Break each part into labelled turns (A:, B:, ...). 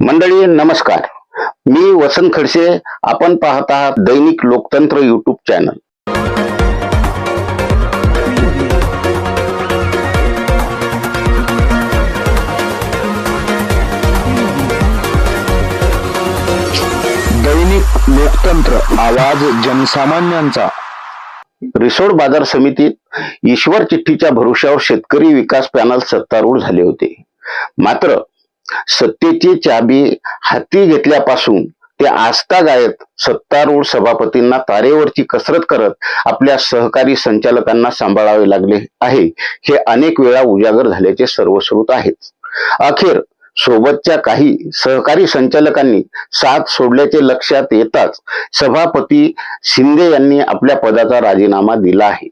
A: मंडळी नमस्कार. मी वसंत खडसे आपण पाहत आहात दैनिक लोकतंत्र युट्यूब चॅनल
B: दैनिक लोकतंत्र आवाज जनसामान्यांचा.
A: रिसोड बाजार समितीत ईश्वर चिठ्ठीच्या भरोश्यावर शेतकरी विकास पॅनल सत्तारूढ झाले होते. मात्र सत्तेची चाबी हाती घेतल्यापासून ते आस्था गायत सत्तारूढ सभापतींना तारेवरची कसरत करत आपल्या सहकारी संचालकांना सांभाळावे लागले आहे. हे अनेक वेळा उजागर झाल्याचे सर्वश्रुत आहेत. अखेर सोबतच्या काही सहकारी संचालकांनी साथ सोडल्याचे लक्षात येताच सभापती शिंदे यांनी आपल्या पदाचा राजीनामा दिला आहे.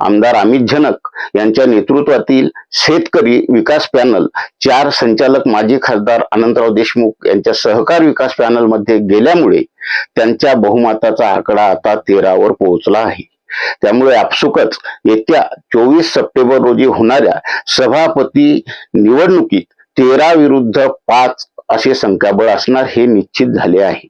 A: आमदार अमित झनक यांच्या नेतृत्वातील शेतकरी विकास पॅनल चार संचालक माजी खासदार अनंतराव देशमुख यांच्या सहकार विकास पॅनलमध्ये गेल्यामुळे त्यांच्या बहुमताचा आकडा आता तेरावर पोहोचला आहे. त्यामुळे आपसुकच येत्या चोवीस सप्टेंबर रोजी होणाऱ्या सभापती निवडणुकीत तेरा विरुद्ध पाच असे संख्याबळ असणार हे निश्चित झाले आहे.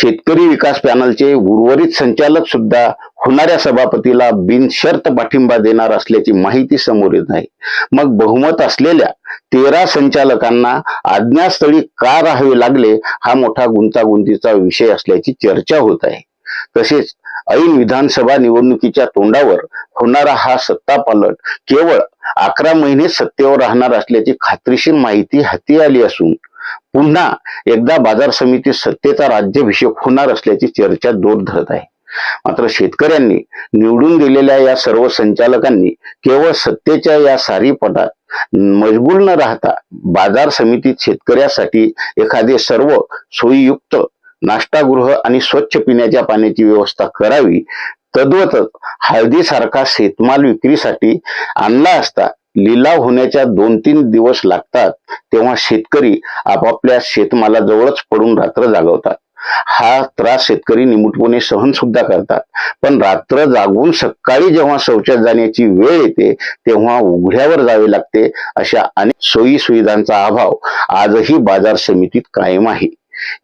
A: शेतकरी विकास पॅनलचे उर्वरित संचालक सुद्धा होणाऱ्या सभापतीला बिनशर्त पाठिंबा देणार असल्याची माहिती समोर येत आहे. मग बहुमत असलेल्या तेरा संचालकांना आज्ञास्थळी का राहावे लागले हा मोठा गुंतागुंतीचा विषय असल्याची चर्चा होत आहे. तसेच ऐन विधानसभा निवडणुकीच्या तोंडावर होणारा हा सत्तापालट केवळ अकरा महिने सत्तेवर राहणार असल्याची खात्रीशीर माहिती हाती आली असून पुन्हा एकदा बाजार समिती सत्तेचा राज्याभिषेक होणार असल्याची चर्चा जोर धरत आहे. मात्र शेतकऱ्यांनी निवडून दिलेल्या या सर्व संचालकांनी केवळ सत्तेच्या या सारी पटात मजबूर न राहता बाजार समितीत शेतकऱ्यासाठी एखादे सर्व सोयीयुक्त नाश्तागृह आणि स्वच्छ पिण्याच्या पाण्याची व्यवस्था करावी. तद्वतच हळदीसारखा शेतमाल विक्रीसाठी आणला असता लिलाव होण्याच्या दोन तीन दिवस लागतात तेव्हा शेतकरी आपापल्या शेतमालाजवळच पडून रात्र जागवतात. हा त्रास शेतकरी निमूटपणे सहन सुद्धा करतात. पण रात्र जागून सकाळी जेव्हा शौचात जाण्याची वेळ येते तेव्हा उघड्यावर जावे लागते अशा अनेक सोयी सुविधांचा अभाव आजही बाजार समितीत कायम आहे.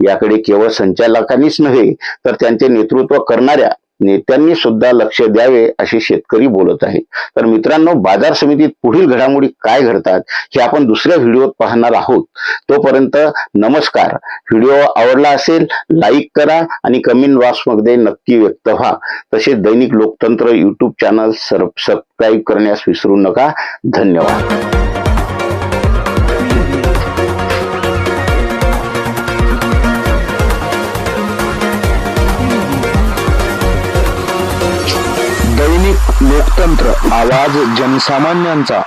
A: याकडे केवळ संचालकांनीच नव्हे तर त्यांचे नेतृत्व करणाऱ्या नेत्यांनी सुद्धा लक्ष द्यावे असे शेतकरी बोलत आहे. तर मित्रांनो बाजार समितीत पुढील घडामोडी काय घडतात हे आपण दुसऱ्या व्हिडिओत पाहणार आहोत. तोपर्यंत नमस्कार. व्हिडिओ आवडला असेल लाईक करा आणि कमेंट बॉक्समध्ये नक्की व्यक्त व्हा. तसेच दैनिक लोकतंत्र युट्यूब चॅनल सबस्क्राईब करण्यास विसरू नका. धन्यवाद.
B: लोकतंत्र आवाज जनसामान्यांचा.